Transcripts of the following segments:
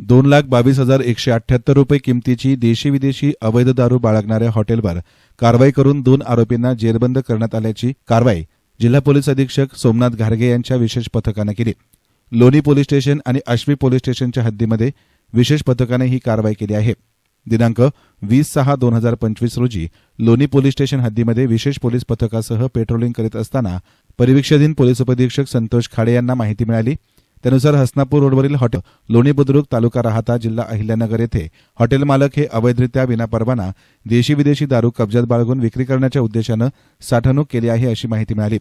दोन लाख बावीस हजार एकशे अठ्ठ्याहत्तर रुपये किमतीची देशी विदेशी अवैध दारू बाळगणाऱ्या हॉटेलवर कारवाई करून दोन आरोपींना जेरबंद करण्यात आल्याची कारवाई जिल्हा पोलीस अधीक्षक सोमनाथ घारगे यांच्या विशेष पथकानं केली. लोणी पोलीस स्टेशन आणि आश्वी पोलीस स्टेशनच्या हद्दीमध्ये विशेष पथकाने ही कारवाई केली आहे. दिनांक वीस सहा दोन हजार पंचवीस रोजी लोणी पोलीस स्टेशन हद्दीमध्ये विशेष पोलीस पथकासह पेट्रोलिंग करीत असताना परिवीक्षाधीन पोलीस उपअधीक्षक संतोष खाडे यांना माहिती मिळाली. त्यानुसार हसनापूर रोडवरील हॉटेल लोणी बुद्रुक तालुका राहता जिल्हा अहिल्यानगर येथे हॉटेल मालक हे अवैधरित्या विनापरवाना देशी विदेशी दारू कब्जात बाळगून विक्री करण्याच्या उद्देशानं साठवणूक केली आहे अशी माहिती मिळाली.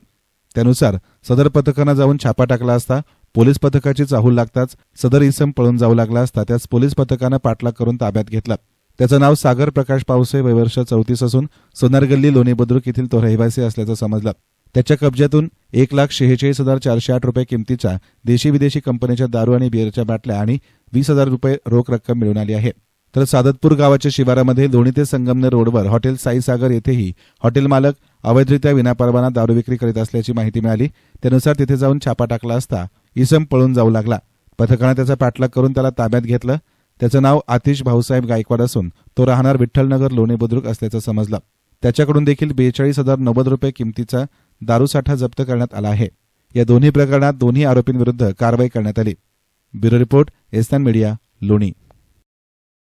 त्यानुसार सदर पथकानं जाऊन छापा टाकला असता पोलीस पथकाची चाहूल लागताच सदर इसम पळून जाऊ लागला असता त्यास पोलीस पथकानं पाठलाग करून ताब्यात घेतला. त्याचं नाव सागर प्रकाश पावसे वय वर्ष चौतीस असून सोनारगल्ली लोणी बुद्रुक येथील तो रहिवासी असल्याचं समजलं. त्याच्या कब्ज्यातून एक लाख शेहेचाळीस हजार चारशे आठ रुपये किमतीच्या देशी विदेशी कंपनीच्या दारू आणि बिअरच्या बाटल्या आणि वीस हजार रुपये रोख रक्कम मिळून आली आहे. तर सादतपूर गावाच्या शिवारामध्ये लोणी ते संगमनेर रोडवर हॉटेल साईसागर येथेही हॉटेल मालक अवैधरित्या विनापरवाना दारू विक्री करीत असल्याची माहिती मिळाली. त्यानुसार तिथे जाऊन छापा टाकला असता इसम पळून जाऊ लागला. पथकानं त्याचा पाठलाग करून त्याला ताब्यात घेतलं. त्याचं नाव आतिश भाऊसाहेब गायकवाड असून तो राहणार विठ्ठलनगर लोणी बुद्रुक असल्याचं समजलं. त्याच्याकडून देखील बेचाळीस हजार नव्वद रुपये किमतीचा दारूसाठा जप्त करण्यात आला आहे. या दोन्ही प्रकरणात दोन्ही आरोपींविरुद्ध कारवाई करण्यात आली. ब्युरो रिपोर्ट एस्तान मीडिया लोणी.